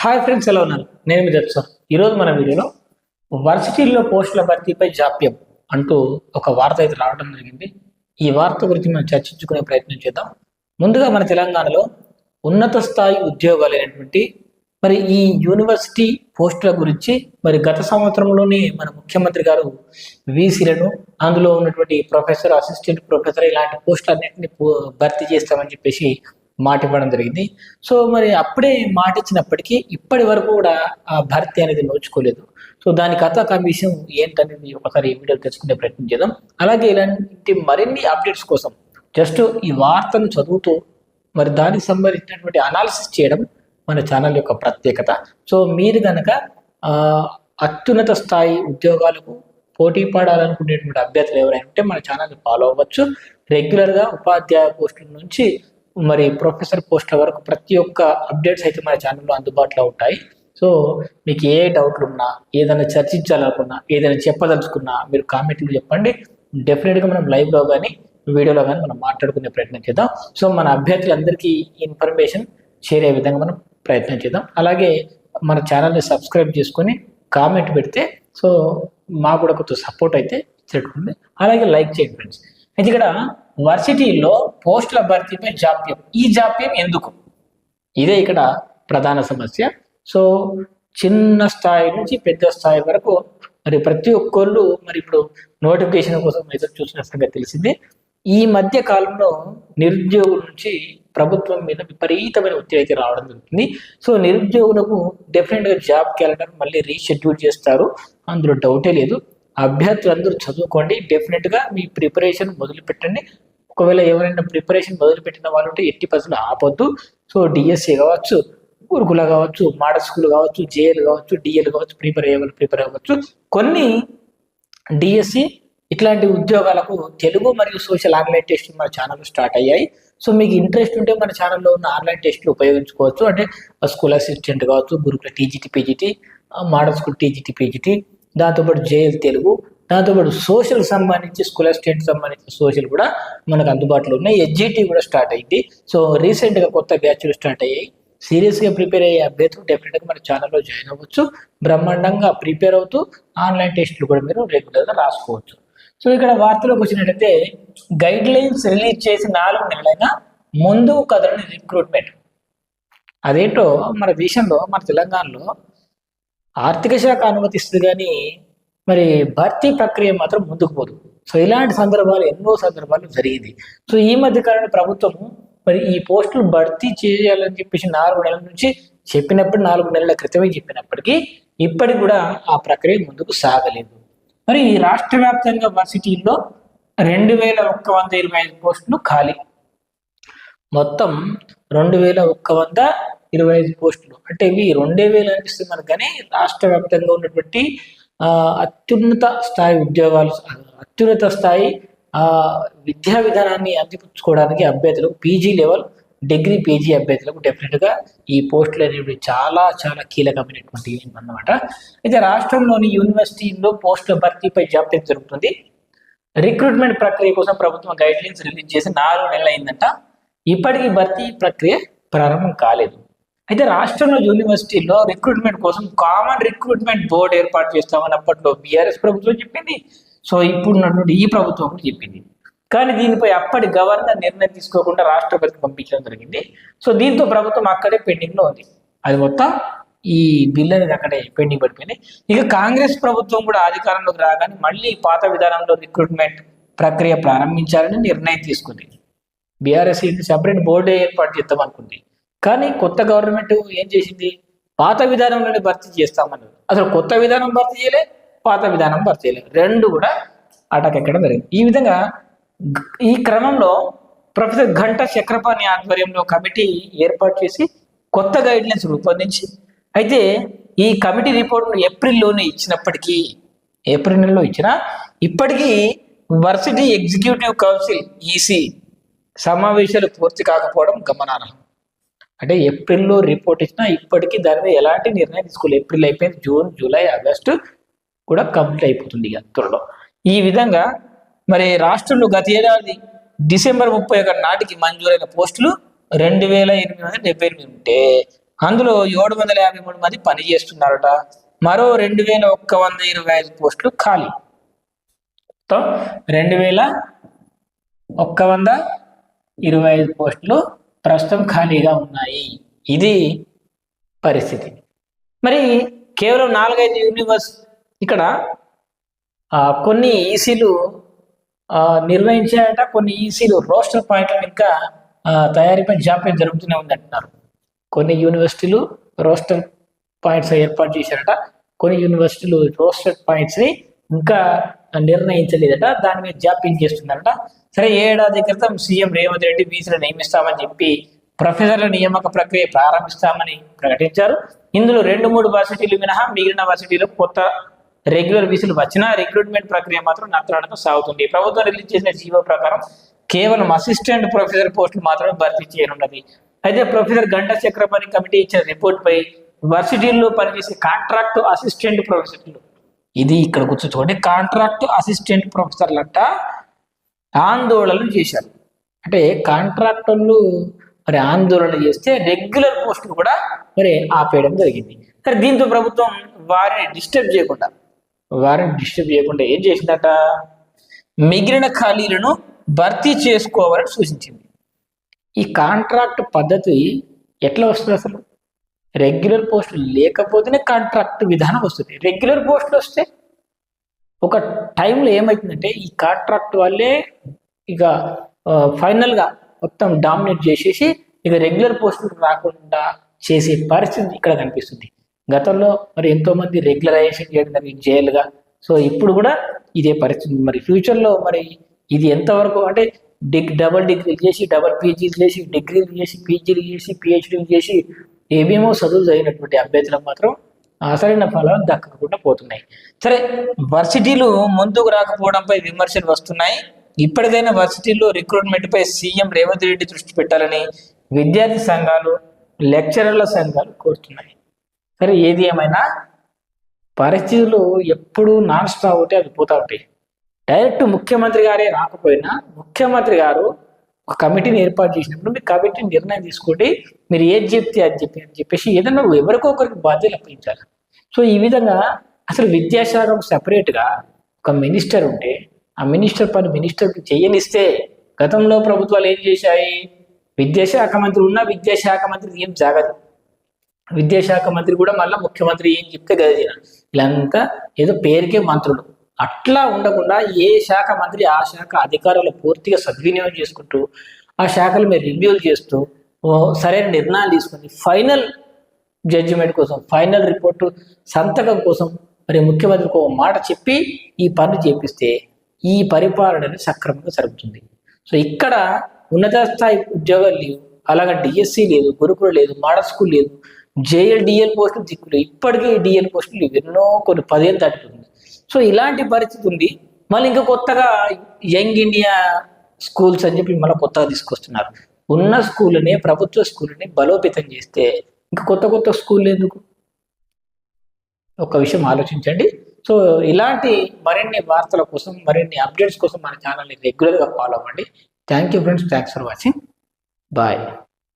Hi friends ఎలా ఉన్నారు? నేను మీ సార్. ఈరోజు మన వీడియోలో వర్సిటీల్లో పోస్టుల భర్తీపై జాప్యం అంటూ ఒక వార్త అయితే రావడం జరిగింది. ఈ వార్త గురించి మనం చర్చించుకునే ప్రయత్నం చేద్దాం. ముందుగా మన తెలంగాణలో ఉన్నత స్థాయి ఉద్యోగాలు అయినటువంటి మరి ఈ యూనివర్సిటీ పోస్టుల గురించి మరి గత సంవత్సరంలోనే మన ముఖ్యమంత్రి గారు వీసీలను అందులో ఉన్నటువంటి ప్రొఫెసర్ అసిస్టెంట్ ప్రొఫెసర్ ఇలాంటి పోస్టులన్నింటినీ పో- భర్తీ చేస్తామని చెప్పేసి మాట ఇవ్వడం జరిగింది. సో మరి అప్పుడే మాట ఇచ్చినప్పటికీ ఇప్పటి వరకు కూడా ఆ భర్తీ అనేది నోచుకోలేదు. సో దాని కథ కమిషన్ ఏంటనేది ఒకసారి ఈ వీడియో తెలుసుకునే ప్రయత్నం చేద్దాం. అలాగే ఇలాంటి మరిన్ని అప్డేట్స్ కోసం జస్ట్ ఈ వార్తను చదువుతూ మరి దానికి సంబంధించినటువంటి అనాలిసిస్ చేయడం మన ఛానల్ యొక్క ప్రత్యేకత. సో మీరు కనుక అత్యున్నత స్థాయి ఉద్యోగాలకు పోటీ పడాలనుకునేటువంటి అభ్యర్థులు ఎవరైనా ఉంటే మన ఛానల్ ఫాలో అవ్వచ్చు. రెగ్యులర్గా ఉపాధ్యాయ పోస్టుల నుంచి మరి ప్రొఫెసర్ పోస్టుల వరకు ప్రతి ఒక్క అప్డేట్స్ అయితే మన ఛానల్లో అందుబాటులో ఉంటాయి. సో మీకు ఏ డౌట్లు ఉన్నా ఏదైనా చర్చించాలనుకున్నా ఏదైనా చెప్పదలుచుకున్నా మీరు కామెంట్లు చెప్పండి. డెఫినెట్గా మనం లైవ్లో కానీ వీడియోలో కానీ మనం మాట్లాడుకునే ప్రయత్నం చేద్దాం. సో మన అభ్యర్థులందరికీ ఇన్ఫర్మేషన్ షేర్ అయ్యే విధంగా మనం ప్రయత్నం చేద్దాం. అలాగే మన ఛానల్ని సబ్స్క్రైబ్ చేసుకొని కామెంట్ పెడితే సో మాకు కూడా కొంచెం సపోర్ట్ అయితే ఇచ్చినట్టుంది అలాగే లైక్ చేయండి ఫ్రెండ్స్. అయితే ఇక్కడ వర్సిటీల్లో పోస్టుల భర్తీపై జాప్యం. ఈ జాప్యం ఎందుకు? ఇదే ఇక్కడ ప్రధాన సమస్య. సో చిన్న స్థాయి నుంచి పెద్ద స్థాయి వరకు మరి ప్రతి ఒక్కళ్ళు మరి ఇప్పుడు నోటిఫికేషన్ కోసం ఎదురు సంగతి తెలిసింది. ఈ మధ్య కాలంలో నిరుద్యోగుల నుంచి ప్రభుత్వం మీద విపరీతమైన ఒత్తిడి అయితే రావడం జరుగుతుంది. సో నిరుద్యోగులకు డెఫినెట్గా జాబ్ క్యాలెండర్ మళ్ళీ రీషెడ్యూల్ చేస్తారు. అందులో డౌటే లేదు. అభ్యర్థులు అందరూ చదువుకోండి డెఫినెట్గా మీ ప్రిపరేషన్ మొదలుపెట్టండి. ఒకవేళ ఎవరైనా ప్రిపరేషన్ మొదలుపెట్టిన వాళ్ళు ఉంటే ఎట్టి పర్సెంట్ ఆపొద్దు. సో డిఎస్సి కావచ్చు గురుకుల కావచ్చు మోడల్ స్కూల్ కావచ్చు జేఎల్ కావచ్చు డిఎల్ కావచ్చు ప్రిపేర్ అయ్యేవాళ్ళు ప్రిపేర్ అవ్వచ్చు. కొన్ని డిఎస్సి ఇట్లాంటి ఉద్యోగాలకు తెలుగు మరియు సోషల్ ఆన్లైన్ టెస్ట్ మన ఛానల్ స్టార్ట్ అయ్యాయి. సో మీకు ఇంట్రెస్ట్ ఉంటే మన ఛానల్లో ఉన్న ఆన్లైన్ టెస్ట్లు ఉపయోగించుకోవచ్చు. అంటే స్కూల్ అసిస్టెంట్ కావచ్చు గురుకుల TGT PGT model school TGT PGT దాంతోపాటు జేఎల్ తెలుగు దాంతోపాటు సోషల్ సంబంధించి స్కూల్ అసిస్టెంట్ సంబంధించి సోషల్ కూడా మనకు అందుబాటులో ఉన్నాయి. ఎస్జిటి కూడా స్టార్ట్ అయింది. సో రీసెంట్గా కొత్త బ్యాచ్లు స్టార్ట్ అయ్యాయి. సీరియస్గా ప్రిపేర్ అయ్యే అభ్యర్థులు డెఫినెట్గా మన ఛానల్లో జాయిన్ అవ్వచ్చు. బ్రహ్మాండంగా ప్రిపేర్ అవుతూ ఆన్లైన్ టెస్టులు కూడా మీరు రెగ్యులర్గా రాసుకోవచ్చు. సో ఇక్కడ వార్తలోకి వచ్చినట్టయితే గైడ్ లైన్స్ రిలీజ్ చేసి నాలుగు నెలలైనా ముందు కదలని రిక్రూట్మెంట్ అదేంటో మన దేశంలో మన తెలంగాణలో ఆర్థిక శాఖ అనుమతిస్తుంది కానీ మరి భర్తీ ప్రక్రియ మాత్రం ముందుకు పోదు. సో ఇలాంటి సందర్భాలు ఎన్నో సందర్భాలు జరిగింది. సో ఈ మధ్య కాలంలో ప్రభుత్వం మరి ఈ పోస్టులు భర్తీ చేయాలని చెప్పేసి నాలుగు నెలల నుంచి చెప్పినప్పుడు నాలుగు నెలల క్రితమే చెప్పినప్పటికీ ఇప్పటికి కూడా ఆ ప్రక్రియ ముందుకు సాగలేదు. మరి ఈ రాష్ట్ర వ్యాప్తంగా వర్సిటీల్లో రెండు వేల ఒక్క వంద ఇరవై ఐదు పోస్టులు ఖాళీ. మొత్తం రెండు వేల ఒక్క వంద ఇరవై ఐదు పోస్టులు. అంటే ఇవి రెండే వేలు అనిపిస్తుంది మనకు కానీ రాష్ట్ర వ్యాప్తంగా ఉన్నటువంటి అత్యున్నత స్థాయి ఉద్యోగాలు అత్యున్నత స్థాయి విద్యా విధానాన్ని అందిపుచ్చుకోవడానికి అభ్యర్థులకు పీజీ లెవెల్ డిగ్రీ పీజీ అభ్యర్థులకు డెఫినెట్గా ఈ పోస్టులు అనేవి చాలా చాలా కీలకమైనటువంటి అన్నమాట. అయితే రాష్ట్రంలోని యూనివర్సిటీల్లో పోస్టుల భర్తీపై జాబితా జరుగుతుంది. రిక్రూట్మెంట్ ప్రక్రియ కోసం ప్రభుత్వం గైడ్లైన్స్ రిలీజ్ చేసి నాలుగు నెలలు అయిందంట ఇప్పటికీ భర్తీ ప్రక్రియ ప్రారంభం కాలేదు. అయితే రాష్ట్రంలో యూనివర్సిటీలో రిక్రూట్మెంట్ కోసం కామన్ రిక్రూట్మెంట్ బోర్డు ఏర్పాటు చేస్తామని అప్పట్లో బీఆర్ఎస్ ప్రభుత్వం చెప్పింది. సో ఇప్పుడు ఉన్నటువంటి ఈ ప్రభుత్వం కూడా చెప్పింది. కానీ దీనిపై అప్పటి గవర్నర్ నిర్ణయం తీసుకోకుండా రాష్ట్రపతికి పంపించడం జరిగింది. సో దీంతో ప్రభుత్వం అక్కడే పెండింగ్లో ఉంది. అది మొత్తం ఈ బిల్లు అనేది అక్కడే పెండింగ్ పడిపోయింది ఇక కాంగ్రెస్ ప్రభుత్వం కూడా అధికారంలోకి రాగానే మళ్ళీ పాత విధానంలో రిక్రూట్మెంట్ ప్రక్రియ ప్రారంభించాలని నిర్ణయం తీసుకుంది. బీఆర్ఎస్ ఇది సెపరేట్ బోర్డే ఏర్పాటు చేద్దాం అనుకుంది. కానీ కొత్త గవర్నమెంట్ ఏం చేసింది? పాత విధానంలోనే భర్తీ చేస్తామన్నది అసలు కొత్త విధానం భర్తీ చేయలే పాత విధానం భర్తీ చేయలే. రెండు కూడా అటకెక్కడం జరిగింది. ఈ విధంగా ఈ క్రమంలో ప్రొఫెసర్ ఘంట చక్రపాణి ఆధ్వర్యంలో కమిటీ ఏర్పాటు చేసి కొత్త గైడ్లైన్స్ రూపొందించి అయితే ఈ కమిటీ రిపోర్ట్ను ఏప్రిల్లోనే ఇచ్చినప్పటికీ ఏప్రిల్ నెలలో ఇచ్చిన ఇప్పటికీ వర్సిటీ ఎగ్జిక్యూటివ్ కౌన్సిల్ ఈసీ సమావేశాలు పూర్తి కాకపోవడం గమనార్హం. అంటే ఏప్రిల్లో రిపోర్ట్ ఇచ్చినా ఇప్పటికీ దాని మీద ఎలాంటి నిర్ణయం తీసుకోలేదు. ఏప్రిల్ అయిపోయింది జూన్ జూలై ఆగస్టు కూడా కంప్లీట్ అయిపోతుంది ఇక త్వరలో. ఈ విధంగా మరి రాష్ట్రంలో గత ఏడాది డిసెంబర్ ముప్పై ఒకటి నాటికి మంజూరైన పోస్టులు రెండు వేల ఎనిమిది వందల డెబ్బై ఎనిమిది ఉంటే అందులో ఏడు వందల యాభై మూడు మంది పని చేస్తున్నారట. మరో రెండు వేల ఒక్క వంద ఇరవై ఐదు పోస్టులు ఖాళీ. మొత్తం రెండు వేల ఒక్క వంద ఇరవై ఐదు పోస్టులు ప్రస్తుతం ఖాళీగా ఉన్నాయి. ఇది పరిస్థితి. మరి కేవలం నాలుగైదు యూనివర్స్ ఇక్కడ కొన్ని ఈసీలు నిర్వహించాయట కొన్ని ఈసీలు రోస్టర్ పాయింట్లను ఇంకా ఆ, తయారీపై జాప్యం జరుగుతూనే ఉంది అంటున్నారు కొన్ని యూనివర్సిటీలు రోస్టర్ పాయింట్స్ ఏర్పాటు చేశారట. కొన్ని యూనివర్సిటీలు రోస్టర్ పాయింట్స్ని ఇంకా నిర్ణయించలేదట. దాని మీద జాప్యం చేస్తున్నారట. సరే ఏడాది క్రితం సీఎం రేవంత్ రెడ్డి వీసీలు నియమిస్తామని చెప్పి ప్రొఫెసర్ల నియామక ప్రక్రియ ప్రారంభిస్తామని ప్రకటించారు. ఇందులో రెండు మూడు వర్సిటీలు మినహా మిగిలిన వర్సిటీలు కొత్త రెగ్యులర్ వీసులు వచ్చినా రిక్రూట్మెంట్ ప్రక్రియ మాత్రం నత్తలాడతో సాగుతుంది. ప్రభుత్వం రిలీజ్ చేసిన జీవో ప్రకారం కేవలం అసిస్టెంట్ ప్రొఫెసర్ పోస్టులు మాత్రమే భర్తీ చేయనున్నది. అయితే ప్రొఫెసర్ గంట చక్రపాణి కమిటీ ఇచ్చిన రిపోర్ట్ పై వర్సిటీల్లో పనిచేసే కాంట్రాక్ట్ అసిస్టెంట్ ప్రొఫెసర్లు ఇది ఇక్కడ గుర్తుంచుకోండి కాంట్రాక్ట్ అసిస్టెంట్ ప్రొఫెసర్లంట ఆందోళనలు చేశారు. అంటే కాంట్రాక్టర్లు మరి ఆందోళన చేస్తే రెగ్యులర్ పోస్టులు కూడా మరి ఆపేయడం జరిగింది. సరే దీంతో ప్రభుత్వం వారిని డిస్టర్బ్ చేయకుండా వారిని డిస్టర్బ్ చేయకుండా ఏం చేసిందట? మిగిలిన ఖాళీలను భర్తీ చేసుకోవాలని సూచించింది. ఈ కాంట్రాక్ట్ పద్ధతి ఎట్లా వస్తుంది అసలు? రెగ్యులర్ పోస్టులు లేకపోతేనే కాంట్రాక్ట్ విధానం వస్తుంది. రెగ్యులర్ పోస్టులు వస్తే ఒక టైంలో ఏమవుతుందంటే ఈ కాంట్రాక్ట్ వాళ్ళే ఇక ఫైనల్గా మొత్తం డామినేట్ చేసేసి ఇక రెగ్యులర్ పోస్టులు రాకుండా చేసే పరిస్థితి ఇక్కడ కనిపిస్తుంది. గతంలో మరి ఎంతో మంది రెగ్యులరైజేషన్ చేయడం జరిగింది జైలుగా. సో ఇప్పుడు కూడా ఇదే పరిస్థితి మరి ఫ్యూచర్లో మరి ఇది ఎంతవరకు అంటే డిగ్ డబల్ డిగ్రీలు చేసి డబల్ పీజీలు చేసి డిగ్రీలు చేసి పీజీలు చేసి పిహెచ్డీలు చేసి ఏమేమో చదువులు చదివినటువంటి అభ్యర్థులకు మాత్రం అసలైన ఫలాలు దక్కకుండా పోతున్నాయి. సరే వర్సిటీలు ముందుకు రాకపోవడంపై విమర్శలు వస్తున్నాయి. ఇప్పటిదైనా వర్సిటీల్లో రిక్రూట్మెంట్పై సీఎం రేవంత్ రెడ్డి దృష్టి పెట్టాలని విద్యార్థి సంఘాలు లెక్చరర్ల సంఘాలు కోరుతున్నాయి. సరే ఏది ఏమైనా? పరిస్థితులు ఎప్పుడు నాన్ స్టాప్ ఒకటి అవి పోతా ఉంటాయి. డైరెక్ట్ ముఖ్యమంత్రి గారే రాకపోయినా ముఖ్యమంత్రి గారు ఒక కమిటీని ఏర్పాటు చేసినప్పుడు మీ కమిటీ నిర్ణయం తీసుకోండి మీరు ఏది చెప్తే అది చెప్పి అని చెప్పేసి ఏదన్నా ఎవరికో ఒకరికి బాధ్యతలు అప్పగించాలి. సో ఈ విధంగా అసలు విద్యాశాఖకు సపరేట్గా ఒక మినిస్టర్ ఉంటే ఆ మినిస్టర్ పని మినిస్టర్కి చేయనిస్తే గతంలో ప్రభుత్వాలు ఏం చేశాయి? విద్యాశాఖ మంత్రి ఉన్నా విద్యాశాఖ మంత్రి ఏం జాగదు. విద్యాశాఖ మంత్రి కూడా మళ్ళీ ముఖ్యమంత్రి ఏం చెప్తే గదిన వీళ్ళంతా ఏదో పేరుకే మంత్రులు. అట్లా ఉండకుండా ఏ శాఖ మంత్రి ఆ శాఖ అధికారులు పూర్తిగా సద్వినియోగం చేసుకుంటూ ఆ శాఖలు మీరు రివ్యూలు చేస్తూ సరైన నిర్ణయాలు తీసుకుని ఫైనల్ జడ్జిమెంట్ కోసం ఫైనల్ రిపోర్టు సంతకం కోసం మరి ముఖ్యమంత్రికి ఒక మాట చెప్పి ఈ పనులు చేపిస్తే ఈ పరిపాలన అనేది సక్రమంగా జరుగుతుంది సో ఇక్కడ ఉన్నత స్థాయి ఉద్యోగాలు లేవు అలాగే డిఎస్సి లేదు గురుకులు లేదు మోడల్ స్కూల్ లేదు జేఎల్ డిఎల్ పోస్టులు దిక్కులు ఇప్పటికీ డిఎల్ పోస్టులు లేవు. ఎన్నో కొన్ని పదేళ్ళు దాటిపోతుంది సో ఇలాంటి పరిస్థితి ఉంది. మళ్ళీ ఇంకా కొత్తగా యంగ్ ఇండియా స్కూల్స్ అని చెప్పి మళ్ళీ కొత్తగా తీసుకొస్తున్నారు. ఉన్న స్కూల్ని ప్రభుత్వ స్కూల్ని బలోపేతం చేస్తే ఇంకా కొత్త కొత్త స్కూల్ ఎందుకు? ఒక విషయం ఆలోచించండి. సో ఇలాంటి మరిన్ని వార్తల కోసం మరిన్ని అప్డేట్స్ కోసం మన ఛానల్ని రెగ్యులర్గా ఫాలో అవ్వండి. Thank you friends thanks for watching bye